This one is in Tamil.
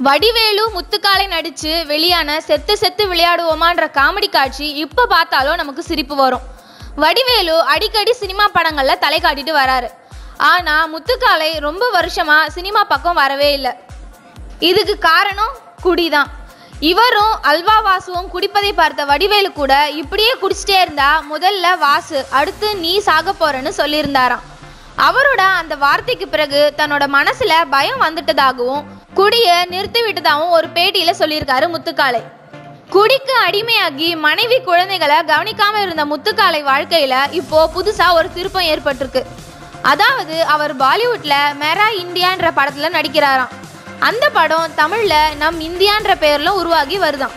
வடிவேலு முத்துக்காலை நடிச்சு வெளியான செத்து செத்து விளையாடுவோமான்ற காமெடி காட்சி இப்போ பார்த்தாலும் நமக்கு சிரிப்பு வரும். வடிவேலு அடிக்கடி சினிமா படங்களில் தலை காட்டிட்டு வராரு. ஆனால் முத்துக்காலை ரொம்ப வருஷமா சினிமா பக்கம் வரவே இல்லை. இதுக்கு காரணம் குடிதான். இவரும் அல்வா வாசுவும் குடிப்பதை பார்த்த வடிவேலு கூட இப்படியே குடிச்சிட்டே இருந்தா முதல்ல வாசு அடுத்து நீ சாக போறேன்னு சொல்லியிருந்தாராம். அவரோட அந்த வார்த்தைக்கு பிறகு தன்னோட மனசுல பயம் வந்துட்டதாகவும் குடிய நிறுத்திவிட்டதாகவும் ஒரு பேட்டியில சொல்லியிருக்காரு முத்துக்காளை குடிக்கு அடிமையாகி மனைவி குழந்தைகளை கவனிக்காம இருந்த முத்துக்காலை வாழ்க்கையில இப்போ புதுசா ஒரு திருப்பம் ஏற்பட்டிருக்கு. அதாவது அவர் பாலிவுட்ல மெரா இந்தியான்ற படத்துல நடிக்கிறாராம். அந்த படம் தமிழ்ல நம் இந்தியான்ற பெயர்ல உருவாகி வருதாம்.